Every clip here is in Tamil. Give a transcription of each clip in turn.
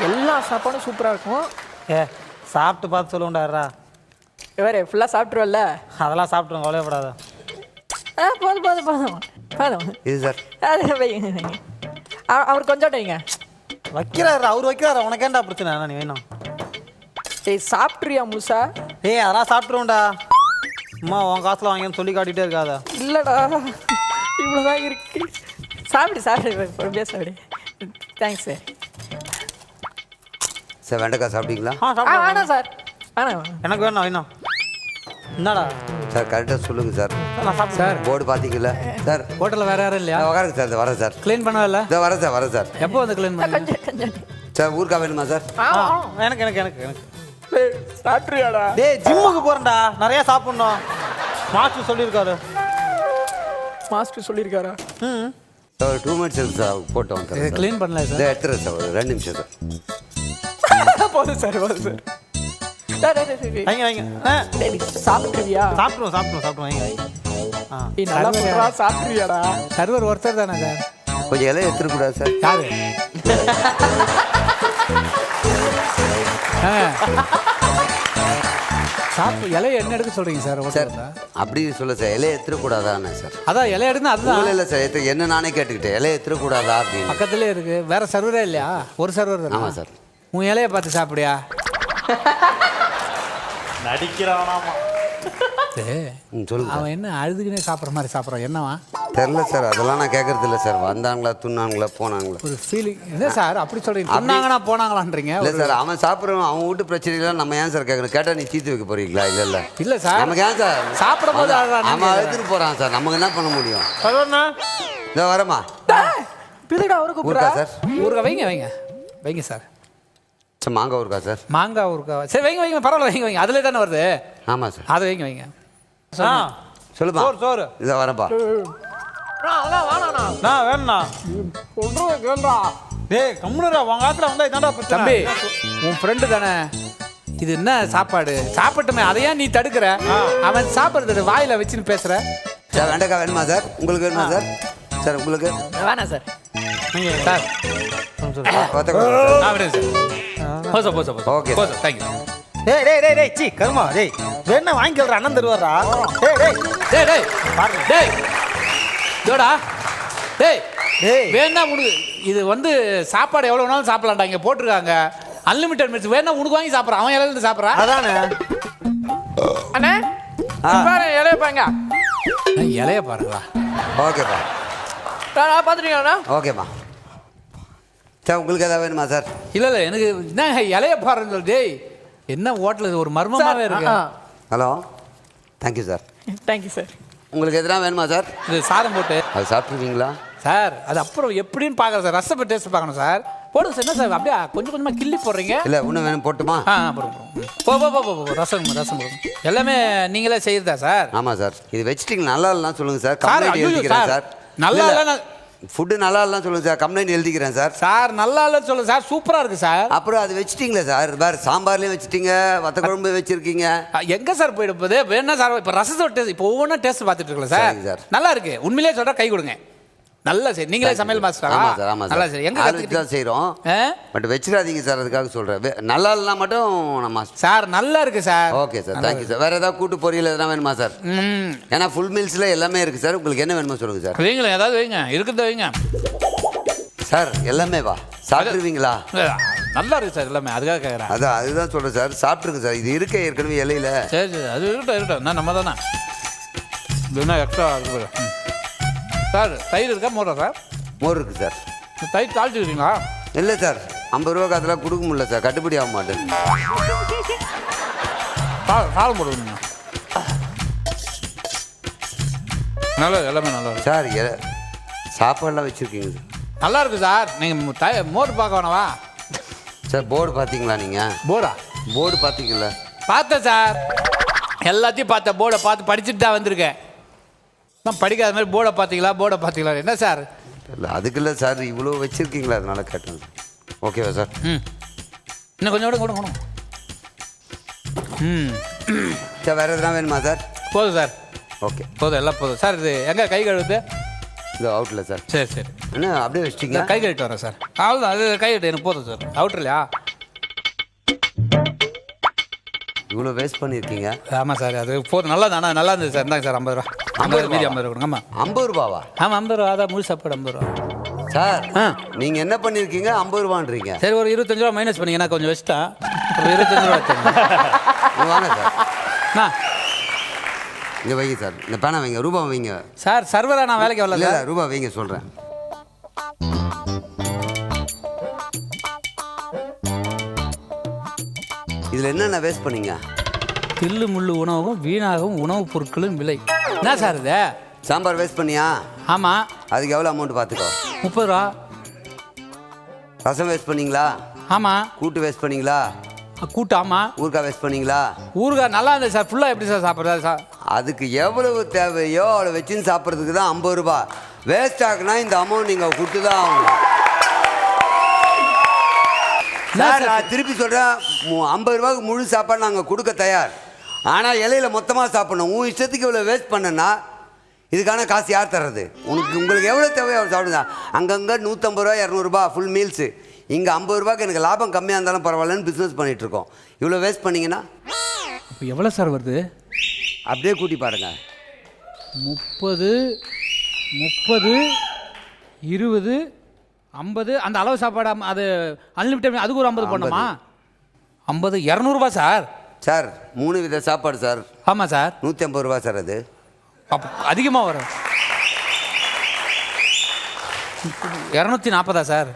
எல்லா சாப்பாடும் சூப்பராக இருக்கும். ஏ சாப்பிட்டு பார்த்து சொல்லுண்டாரா வேறு ஃபுல்லாக சாப்பிட்ருவல்ல அதெல்லாம் சாப்பிட்ருங்க கவலையப்படாத. ஆ போதும் போதும் போதும். போதும். இது சார். அது வைங்க வைங்க. அவ- அவர் கொஞ்சம் வைங்க. வைக்கிறாரு அவர் வைக்கிறாரு? உனக்கேண்டா பிரச்சனை? என்ன நீ வேணும். ஏய் சாப்பிட்றியா முழுசா? ஏய் அதெல்லாம் சாப்பிட்ருவோம்டா அம்மா உன் காசில் வாங்கின்னு சொல்லி காட்டிகிட்டே இருக்காத. இல்லைடா. இவ்வளோதான் இருக்கு. சாப்பிடு சாப்பிடு பொறுமையாக சாப்பிடு தேங்க்ஸ் சார் சார் வெண்டைக்காய் சாப்பிட்டீங்களா? ஆ வேணாம் சார். வேணாம் எனக்கு வேணும் வேணும். என்னடா சார் கரெக்டாக சொல்லுங்கள் சார். நான் சார். போர்டு பார்த்தீங்களா சார். ஹோட்டலில் வேற யாரும் இல்லையா? நான் உட்காருங்க சார் இந்த வரேன் சார். க்ளீன் பண்ணல இதோ வரேன் சார் வரேன் சார். எப்போ வந்து க்ளீன் பண்ணி கொஞ்சம் கொஞ்சம். சார் ஊருக்கா வேணுமா சார்? ஆ ஆ, எனக்கு எனக்கு எனக்கு எனக்கு. சாப்பிட்றியாடா? டேய் ஜிம்முக்கு போகிறேன்டா நிறைய சாப்பிட்ணும். மாஸ்டர் சொல்லியிருக்காரு. மாஸ்டர் சொல்லியிருக்காரா? ம். சார் ஒரு டூ மினிட்ஸ் இருக்கு சார் போட்டு வந்துடுறேன் சார் க்ளீன் பண்ணல சார். இதை எடுத்துறேன் சார் ஒரு ரெண்டு நிமிஷம் சார். போதும் சார் போதும் சார். டேய். வைங்க வைங்க. சாப்பிட்ருவோம் சாப்பிட்ருவோம் சாப்பிட்ருவோம் ஆ. நல்லா சாப்பிட்ருவியாடா சர்வர் ஒருத்தர் தானே சார்? கொஞ்சம் இலையை எடுத்துடக்கூடாது சார். யாரு? ஆ. சாப்பிட்டு இலைய என்ன எடுக்க சொல்றீங்க சார் சார் அப்படி சொல்ல சார் இலையை எடுத்துடக்கூடாதானே சார்? அதான் இலைய எடுனா அதுதான். இல்லை இல்லை சார் எடுத்து என்ன நானே கேட்டுக்கிட்டேன் இலையை எடுத்துடக்கூடாதா அப்படின்னு. பக்கத்துலேயே இருக்கு வேற சர்வரே இல்லையா? ஒரு சர்வர் ஆமாம் சார். உன் இலைய பார்த்து சாப்பிடியா? நடிக்கிறானாமா. அவன் என்ன அழுதுகினே சாப்பிட்ற மாதிரி சாப்பிட்றான்? என்னவா? தெரில சார் அதெல்லாம் நான் கேட்கறது இல்லை சார். வந்தாங்களா துண்ணாங்களா போனாங்களா? ஒரு ஃபீலிங் என்ன சார் அப்படி சொல்றீங்க? சொன்னாங்கன்னா போனாங்களான்றீங்க? இல்லை சார் அவன் சாப்பிட்றவன் அவன் வீட்டு பிரச்சனைலாம் நம்ம ஏன் சார் கேட்கணும் கேட்டால் நீ தீர்த்து வைக்க போறீங்களா? இல்லை இல்லை. இல்ல சார். நமக்கு ஏன் சார்? சாப்பிடும் போது அவன் அழுத்துட்டு போகிறான் சார். நமக்கு என்ன பண்ண முடியும்? இதோ வரமா பிதுடா அவரு கூப்பிடுறா. ஊருக்கா சார்? ஊறுகாய் வைங்க வைங்க. வைங்க சார். சார் மாங்காய் ஊருக்கா சார். மாங்காய் ஊறுகாய் சரி வைங்க வைங்க பரவாயில்ல வைங்க வைங்க. அதிலே தானே வருது? ஆமாம் சார். அதை வைங்க வைங்க. ஆ. சொல்லுமா சோறு சோறு. இதோ வரப்பா நான் வேணுண்ணா சொல்றேன் கேள்றா டேய் கம்முனுடா. உன் காலத்தில் வந்தா இதான்டா பிரச்சனை. தம்பி உன் ஃப்ரெண்டு தானே. இது என்ன சாப்பாடு? சாப்பிட்டுமே அதை ஏன் நீ தடுக்கிற? அவன் சாப்பிட்றது வாயில வச்சுன்னு பேசுற. சார் வெண்டைக்காய் வேணுமா சார்? உங்களுக்கு வேணுமா சார்? சார் உங்களுக்கு. வேணாம் சார். சார். போசா போசா போசா Okay, போசா தேங்க்யூ டேய் டேய் டேய் டேய் சி கருமா டேய் வேணா வாங்கிக்கிறா அண்ணன் தருவாரா டேய் டேய் டேய் டேய் பாருங்க. டேய் இதோடா டேய் டேய் வேணா உனக்கு இது வந்து சாப்பாடு எவ்வளோ வேணாலும் சாப்பிடலாம்டா இங்கே போட்டிருக்காங்க. அன்லிமிட்டட் மிட்ஸ் வேணா உனக்கு வாங்கி சாப்பிட்றான் அவன் இலையில இருந்து சாப்பிட்றான் அதானே அண்ணே பாரு இலைய பாருங்க இலைய பாருங்களா ஓகேப்பா பார்த்துட்டீங்களா ஓகேம்மா சார் உங்களுக்கு எதாவது வேணுமா சார்? இல்லை இல்லை எனக்கு என்ன இலைய சொல்லி டேய். என்ன ஹோட்டல் ஒரு மர்மமாவே இருக்கு. Hello. Thank you sir thank you sir உங்களுக்கு எதனா வேணுமா சார் இது சாதம் போட்டு. அது சாப்பிட்ருக்கீங்களா சார் அது அப்புறம் எப்படின்னு பார்க்குறேன் சார். ரசப்பை டேஸ்ட் பார்க்கணும் சார். போடுங்க சார். என்ன சார்? அப்படியே கொஞ்சம் கொஞ்சமாக கிள்ளி போடுறீங்க? இல்லை இன்னும் வேணும் போட்டுமா? ஆ போடுங்க. போ போ போ போ போ ரசம் ரசம் எல்லாமே நீங்களே செய்யறதா சார்? ஆமாம் சார். இது வச்சுட்டீங்க நல்லா இல்லைனா சொல்லுங்கள் சார். சார் நல்லா இல்ல, இல்லைன்னா ஃபுட்டு நல்லா இல்லைனா சொல்லுங்கள் சார். கம்ப்ளைண்ட் எழுதிக்கிறேன் சார். சார் நல்லா இல்லைன்னு சொல்லுங்க. சார் சூப்பராக இருக்கு சார். அப்புறம் அது வச்சுட்டீங்களே சார். வேறு சாம்பார்லேயும் வச்சுட்டீங்க. வத்த குழம்பு வச்சுருக்கீங்க. எங்க சார் போயிட போகுது? வேணா சார் இப்போ ரசத்தோட டேஸ்ட் இப்போ ஒவ்வொன்றும் டேஸ்ட் பார்த்துட்டு இருக்கல சார். சார். நல்லா இருக்கு. உண்மையிலேயே சொல்ற கை கொடுங்க. நல்லா சரி நீங்களே சமையல் மாஸ்டரா ஆமாம் சார் ஆமாம் நல்லா சார் எங்க கத்துக்கிட்டீங்க? தான் செய்கிறோம்? பட் வச்சிடாதீங்க சார் அதுக்காக சொல்கிறேன் நல்லா இல்லைனா மட்டும் நம்ம சார் நல்லா இருக்கு sir okay sir thank you sir வேறு ஏதாவது கூட்டு பொரியல் எதனா வேணுமா சார் ஏன்னா ஃபுல் மீல்ஸில் எல்லாமே இருக்குது சார் உங்களுக்கு என்ன வேணுமோ சொல்லுங்கள் சார் வைங்களேன் ஏதாவது வைங்க. இருக்குது வைங்க. சார் எல்லாமே வா. சாப்பிட்ருவீங்களா நல்லா இருக்கு சார் எல்லாமே. அதுக்காக கேட்குறேன் அதான் அதுதான் சொல்கிறேன் சார் சாப்பிட்ருங்க சார் இது இருக்க ஏற்கனவே இலையில. சரி சரி. அது இருக்கட்டும் இருக்கட்டும். என்ன நம்ம தானே. இது என்ன எக்ஸ்ட்ரா இருக்கு. சார் தயிர் இருக்கா? மோரா சார் மோர் இருக்குது சார். தயிர் தாளிச்சுக்கிறீங்களா? இல்லை சார் ஐம்பது ரூபாய்க்கு அதெல்லாம் கொடுக்க முடியல சார் கட்டுப்படி ஆக மாட்டேன். சா- சாதம் போடுவீங்க நல்லது எல்லாமே நல்லா இருக்கு. சார் எ- சாப்பாடுலாம் வச்சுருக்கீங்க சார். நல்லா இருக்கு சார். நீங்கள் தய மோர் பார்க்க வேணவா? சார் போர்டு பார்த்தீங்களா நீங்கள் போர்டா? போர்டு பார்த்தீங்களா பார்த்தேன் சார். எல்லாத்தையும் பார்த்தேன். போர்டை பார்த்து படிச்சுட்டு தான் வந்திருக்கேன். நான் படிக்காத மாதிரி போர்டை பார்த்தீங்களா? போர்டை பார்த்தீங்களா? என்ன சார்? இல்லை அதுக்கு இல்லை சார் இவ்வளோ வச்சுருக்கீங்களா அதனால கேட்டேன். ஓகேவா சார்? ம். இன்னும் கொஞ்சம் விட கொடுங்க கொடுங்க ம். சார் வேறு எதுனா வேணுமா சார்? போதும் சார். ஓகே போதும் எல்லாம் போதும். சார் இது எங்கே கை கழுவுது இது அவுட்டில் சார். சரி சரி. என்ன அப்படியே வச்சிட்டீங்க கை கழிட்டு வரேன் சார். அவ்வளோதான் அது கை கட்டு எனக்கு போதும் சார். அவுட்ரு இல்லையா இவ்வளோ வேஸ்ட் பண்ணியிருக்கீங்க. ஆமாம் சார் அது போதும். நல்லா தானே நல்லா இருந்தது சார். இந்தாங்க சார் ஐம்பது ரூபா. ஐம்பது மீதி ஐம்பது ரூபா கொடுங்க ஆமாம் ஐம்பது ரூபாவா? ஆமாம் ஐம்பது ரூபா அதான் முழு சாப்பாடு ஐம்பது ரூபா. சார் ஆ. நீங்க என்ன பண்ணிருக்கீங்க? ஐம்பது ரூபான்றீங்க. சரி ஒரு இருபத்தஞ்சு ரூபா மைனஸ் பண்ணிங்கன்னா கொஞ்சம் வச்சுட்டேன் ஒரு இருபத்தஞ்சு ரூபா வாங்க சார். இங்க வைங்க சார். இந்த பேனா வைங்க ரூபா வைங்க. சார் சர்வரா நான் வேலைக்கு வரல இல்ல ரூபா வைங்க சொல்றேன். இதுல என்னென்ன வேஸ்ட் பண்ணீங்க? தில்லு முள்ளு உணவும் வீணாகவும் உணவுப் பொருட்களும் விலை. என்ன சார் இது? சாம்பார் வேஸ்ட் பண்ணியா? ஆமாம் அதுக்கு எவ்வளோ அமௌண்ட் பார்த்துக்கோ முப்பது ரூபா. ரசம் வேஸ்ட் பண்ணீங்களா? ஆமாம் கூட்டு வேஸ்ட் பண்ணீங்களா? கூட்டு ஆமாம் ஊறுகாய் வேஸ்ட் பண்ணீங்களா? ஊறுகாய் நல்லா இருந்தது சார். ஃபுல்லாக எப்படி சார் சாப்பிட்றது? சார். அதுக்கு எவ்வளவு தேவையோ அவ்வளோ வச்சுன்னு சாப்பிட்றதுக்கு தான் ஐம்பது ரூபா. வேஸ்ட் ஆகுனா இந்த அமௌண்ட் நீங்கள் கொடுத்து தான் ஆகணும். சார் நான் திருப்பி சொல்கிறேன் ஐம்பது ரூபாய்க்கு முழு சாப்பாடு நாங்கள் கொடுக்க தயார். ஆனால் இலையில மொத்தமாக சாப்பிடணும். உன் இஷ்டத்துக்கு இவ்வளோ வேஸ்ட் பண்ணனா இதுக்கான காசு யார் தர்றது? உனக்கு உங்களுக்கு எவ்வளோ தேவையோ அவ்வளோ சாப்பிடுங்க. அங்கங்கே நூற்றம்பது ரூபா இரநூறுபா ஃபுல் மீல்ஸு இங்கே ஐம்பது ரூபாய்க்கு எனக்கு லாபம் கம்மியாக இருந்தாலும் பரவாயில்லன்னு பிஸ்னஸ் பண்ணிகிட்ருக்கோம் இவ்வளோ வேஸ்ட் பண்ணீங்கன்னா? இப்போ எவ்வளோ சார் வருது? அப்படியே கூட்டி பாருங்க. முப்பது முப்பது இருபது ஐம்பது அந்த அளவு சாப்பாடு அது அன்லிமிட்டட் அதுக்கு ஒரு ஐம்பது பண்ணுமா ஐம்பது இரநூறுபா சார்? சார் மூணு வித சாப்பாடு சார். ஆமாம் சார். நூற்றி ஐம்பது ரூபா சார் அது. அப்போ அதிகமாக வரும். இரநூத்தி நாற்பதா சார்?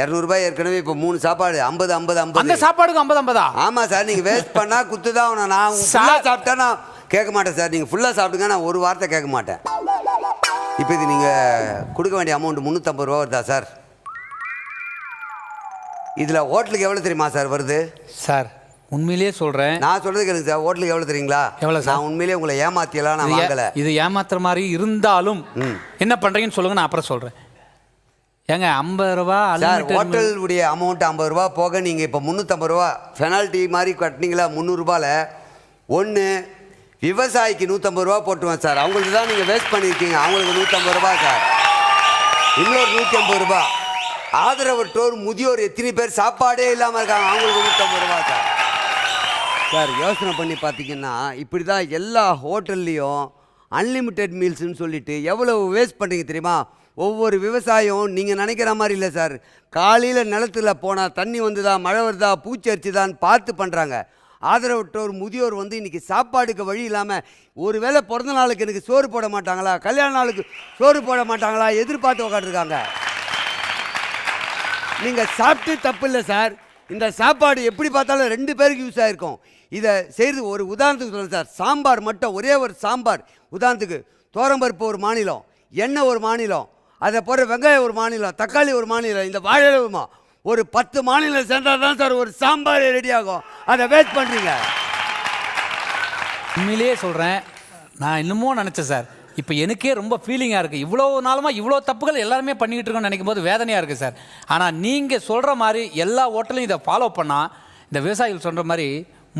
இரநூறுபா ஏற்கனவே இப்போ மூணு சாப்பாடு ஐம்பது ஐம்பது அந்த ஐம்பது சாப்பாடுக்கு ஐம்பது ஐம்பதா? ஆமாம் சார் நீங்கள் வேஸ்ட் பண்ணால் குத்து தான். நான். ஃபுல்லாக சாப்பிட்டா நான் கேட்க மாட்டேன் சார். நீங்கள் ஃபுல்லாக சாப்பிடுங்க நான் ஒரு வார்த்தை கேட்க மாட்டேன். இப்போ இது நீங்கள் கொடுக்க வேண்டிய அமௌண்ட் முந்நூற்றம்பது ரூபா வருதா சார்? இதில் ஹோட்டலுக்கு எவ்வளோ தெரியுமா சார் வருது? சார். உண்மையிலேயே சொல்கிறேன் நான் சொல்கிறது கேளுங்க சார் ஹோட்டலுக்கு எவ்வளோ தெரியுங்களா? எவ்வளவு சார்? நான் உண்மையிலேயே உங்களை ஏமாத்தியெல்லாம் நான் வாங்கலை. இது ஏமாத்துற மாதிரி இருந்தாலும் ம். என்ன பண்ணுறீங்கன்னு சொல்லுங்க நான் அப்புறம் சொல்கிறேன் ஏங்க ஐம்பது ரூபா சார் meal- ஹோட்டலுடைய அமௌண்ட் ஐம்பது ரூபா போக நீங்கள் இப்போ முந்நூற்றம்பது ரூபா பெனால்ட்டி மாதிரி கட்டினீங்களா முந்நூறுரூபாவில் ஒன்று விவசாயிக்கு நூற்றம்பது ரூபா போட்டுருவேன் சார். அவங்களுக்கு தான் நீங்கள் வேஸ்ட் பண்ணியிருக்கீங்க. அவங்களுக்கு நூற்றம்பது ரூபா சார். இன்னொரு நூற்றி ஐம்பது ரூபா. ஆதரவற்றோர் முதியோர் எத்தனை பேர் சாப்பாடே இல்லாமல் இருக்காங்க. அவங்களுக்கு நூற்றம்பது ரூபா சார். சார் யோசனை பண்ணி பார்த்தீங்கன்னா இப்படி தான் எல்லா ஹோட்டல்லையும் அன்லிமிட்டெட் மீல்ஸ்னு சொல்லிட்டு எவ்வளவு வேஸ்ட் பண்ணுறீங்க தெரியுமா? ஒவ்வொரு விவசாயம் நீங்கள் நினைக்கிற மாதிரி இல்லை சார். காலையில் நிலத்துல போனால் தண்ணி வந்துதா மழை வருதா பூச்சி அரிச்சுதான்னு பார்த்து பண்ணுறாங்க ஆதரவற்றோர் முதியோர் வந்து இன்றைக்கி சாப்பாடுக்கு வழி இல்லாமல் ஒரு வேளை பிறந்த நாளுக்கு எனக்கு சோறு போட மாட்டாங்களா? கல்யாண நாளுக்கு சோறு போட மாட்டாங்களா? எதிர்பார்த்து உக்காந்துருக்காங்க. நீங்கள் சாப்பிட்டு தப்பு இல்லை சார். இந்த சாப்பாடு எப்படி பார்த்தாலும் ரெண்டு பேருக்கு யூஸ் ஆகிருக்கும் இதை செய்கிறது ஒரு உதாரணத்துக்கு சொல்லுங்கள் சார். சாம்பார் மட்டும் ஒரே ஒரு சாம்பார். உதாரணத்துக்கு தோரம்பருப்பு ஒரு மாநிலம் எண்ணெய் ஒரு மாநிலம் அதை போடுற வெங்காயம் ஒரு மாநிலம் தக்காளி ஒரு மாநிலம் இந்த வாழை ஒரு ஒரு பத்து மாநிலம் சேர்ந்தால் தான் சார் ஒரு சாம்பார் ரெடி ஆகும். அதை வேஸ்ட் பண்ணுறீங்க உண்மையிலேயே சொல்கிறேன் நான் இன்னமும் நினச்சேன் சார். இப்போ எனக்கே ரொம்ப ஃபீலிங்காக இருக்குது இவ்வளோ நாளுமா இவ்வளோ தப்புகள் எல்லாருமே பண்ணிக்கிட்டு இருக்கோம்னு நினைக்கும் போது வேதனையாக இருக்குது சார். ஆனால் நீங்கள் சொல்கிற மாதிரி எல்லா ஹோட்டலையும் இதை ஃபாலோ பண்ணால் இந்த விவசாயிகள் சொல்கிற மாதிரி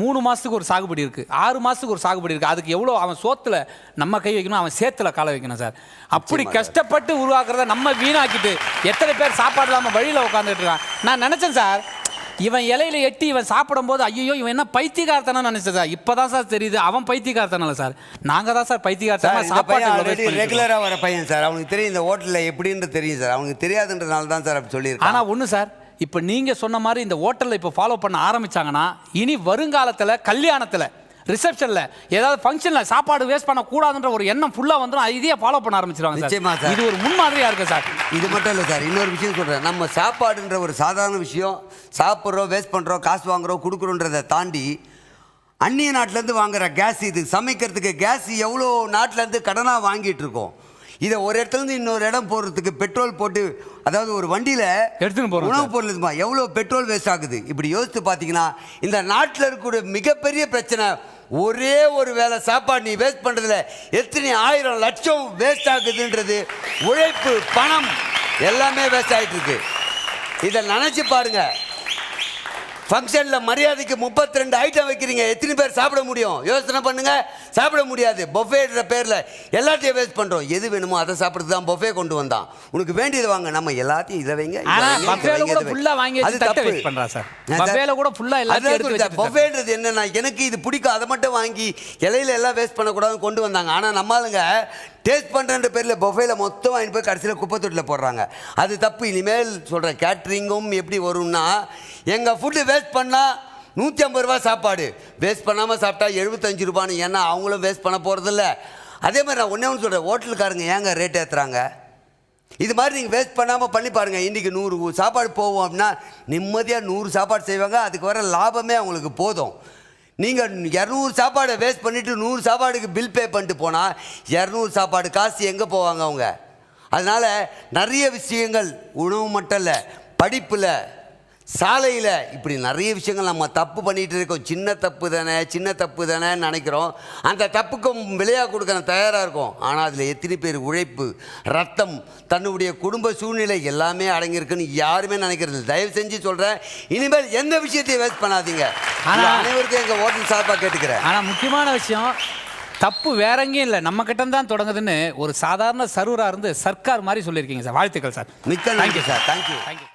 மூணு மாதத்துக்கு ஒரு சாகுபடி இருக்குது ஆறு மாதத்துக்கு ஒரு சாகுபடி இருக்குது அதுக்கு எவ்வளோ அவன் சோத்தில் நம்ம கை வைக்கணும் அவன் சேத்துல காலை வைக்கணும் சார். அப்படி கஷ்டப்பட்டு உருவாக்குறத நம்ம வீணாக்கிட்டு எத்தனை பேர் சாப்பாடு இல்லாமல் வழியில் உட்காந்துட்டு இருக்கான். நான் நினச்சேன் சார் இவன் இலையில எட்டி இவன் சாப்பிடும்போது ஐயோ இவன் என்ன பைத்தியகாரத்தனா நினைச்சேன் சார். இப்பதான் சார் தெரியுது அவன் பைத்தியகாரத்தனால சார். நாங்க தான் சார் பைத்தியகாரத்தனா சாப்பாடு ரெகுலராக வர பையன் சார். அவனுக்கு தெரியும் இந்த ஹோட்டலில் எப்படின்னு தெரியும் சார். அவனுக்கு தெரியாதுன்றதுனால தான் சார் அப்படி சொல்லியிருக்கான். ஆனா ஒண்ணு சார் இப்போ நீங்க சொன்ன மாதிரி இந்த ஹோட்டல்ல இப்போ ஃபாலோ பண்ண ஆரம்பிச்சாங்கன்னா இனி வருங்காலத்துல கல்யாணத்துல ரிசப்ஷன்ல ஏதாவது ஃபங்க்ஷன்ல சாப்பாடு வேஸ்ட் பண்ண கூடாதுன்ற ஒரு எண்ணம் ஃபுல்லா வந்துடும் இதையே ஃபாலோ பண்ண ஆரம்பிச்சிருவாங்க நிச்சயமா சார். இது ஒரு முன்மாதிரியா இருக்கு சார். இது மட்டும் இல்லை சார் இன்னொரு விஷயம் சொல்கிறேன் நம்ம சாப்பாடுன்ற ஒரு சாதாரண விஷயம் சாப்பிட்றோம் வேஸ்ட் பண்ணுறோம் காசு வாங்குறோம் கொடுக்குறோன்றதை தாண்டி அந்நிய நாட்டிலேருந்து வாங்குற கேஸ் இது சமைக்கிறதுக்கு கேஸ் எவ்வளோ நாட்டிலேருந்து கடனாக வாங்கிட்டு இருக்கோம்? இதை ஒரு இடத்துலேருந்து இன்னொரு இடம் போகிறதுக்கு பெட்ரோல் போட்டு அதாவது ஒரு வண்டியில் எடுத்துன்னு போறோம் உணவுப் பொருள் இருக்குமா எவ்வளோ பெட்ரோல் வேஸ்ட் ஆகுது? இப்படி யோசித்து பார்த்தீங்கன்னா இந்த நாட்டில் இருக்கக்கூடிய மிகப்பெரிய பிரச்சனை ஒரே ஒரு வேளை சாப்பாடு நீ வேஸ்ட் பண்ணுறதுல எத்தனை ஆயிரம் லட்சம் வேஸ்ட் ஆகுதுன்றது உழைப்பு பணம் எல்லாமே வேஸ்ட் ஆகிட்டு இருக்கு. இதை நினச்சி பாருங்க. ஃபங்க்ஷனில் மரியாதைக்கு முப்பத்தி ரெண்டு ஐட்டம் வைக்கிறீங்க. எத்தனை பேர் சாப்பிட முடியும்? யோசனை பண்ணுங்க. சாப்பிட முடியாது. பொஃபேன்ற பேரில் எல்லாத்தையும் வேஸ்ட் பண்ணுறோம் எது வேணுமோ அதை சாப்பிட்றது தான் பொஃபே கொண்டு வந்தான். உனக்கு வேண்டியது வாங்க. நம்ம எல்லாத்தையும் இதை வைங்க அது தப்பு. பஃபேன்றது என்னன்னா எனக்கு இது பிடிக்கும். அதை மட்டும் வாங்கி இலையில எல்லாம் வேஸ்ட் பண்ணக்கூடாதுன்னு கொண்டு வந்தாங்க. ஆனால் நம்மளுங்க டேஸ்ட் பண்ணுறன்ற பேரில் பொஃபேல மொத்தம் வாங்கி போய் கடைசியில் குப்பை தொட்டியில் போடுறாங்க. அது தப்பு. இனிமேல் சொல்கிறேன் கேட்ரிங்கும் எப்படி வரும்னா எங்கள் ஃபுட்டு வேஸ்ட் பண்ணால் நூற்றி ஐம்பது ரூபா சாப்பாடு. வேஸ்ட் பண்ணாமல் சாப்பிட்டா எழுபத்தஞ்சு ரூபான்னு. ஏன்னா அவங்களும் வேஸ்ட் பண்ண போகிறதில்ல அதே மாதிரி நான் ஒன்றே ஒன்று சொல்கிறேன் ஹோட்டலுக்காரங்க ஏங்க ரேட் ஏற்றுறாங்க இது மாதிரி நீங்கள் வேஸ்ட் பண்ணாமல் பண்ணி பாருங்கள் இன்றைக்கி நூறு சாப்பாடு போவோம் அப்படின்னா நிம்மதியாக நூறு சாப்பாடு செய்வாங்க. அதுக்கு வர லாபமே அவங்களுக்கு போதும். நீங்கள் இரநூறு சாப்பாடை வேஸ்ட் பண்ணிவிட்டு நூறு சாப்பாடுக்கு பில் பே பண்ணிட்டு போனால் இரநூறு சாப்பாடு காசு எங்கே போவாங்க அவங்க? அதனால் நிறைய விஷயங்கள் உணவு மட்டும் இல்லை படிப்பில் சாலையில் இப்படி நிறைய விஷயங்கள் நம்ம தப்பு பண்ணிகிட்டு இருக்கோம். சின்ன தப்பு தானே சின்ன தப்பு தானேன்னு நினைக்கிறோம். அந்த தப்புக்கும் விலையாக கொடுக்க தயாராக இருக்கும். ஆனால் அதில் எத்தனை பேர் உழைப்பு ரத்தம் தன்னுடைய குடும்ப சூழ்நிலை எல்லாமே அடங்கியிருக்குன்னு யாருமே நினைக்கிறது. தயவு செஞ்சு சொல்கிறேன் இனிமேல் எந்த விஷயத்தையும் வேஸ்ட் பண்ணாதீங்க. ஆனா- இது அனைவருக்கும் எங்கள் ஹோட்டல் சார்பாக கேட்டுக்கிறேன். ஆனா முக்கியமான விஷயம் தப்பு வேற எங்கேயும் இல்லை. நம்ம கிட்ட தான் தொடங்குதுன்னு ஒரு சாதாரண சர்வரா இருந்து சர்க்கார் மாதிரி சொல்லியிருக்கீங்க சார். வாழ்த்துக்கள் சார். மிக்க நன்றி சார். Thank you thank you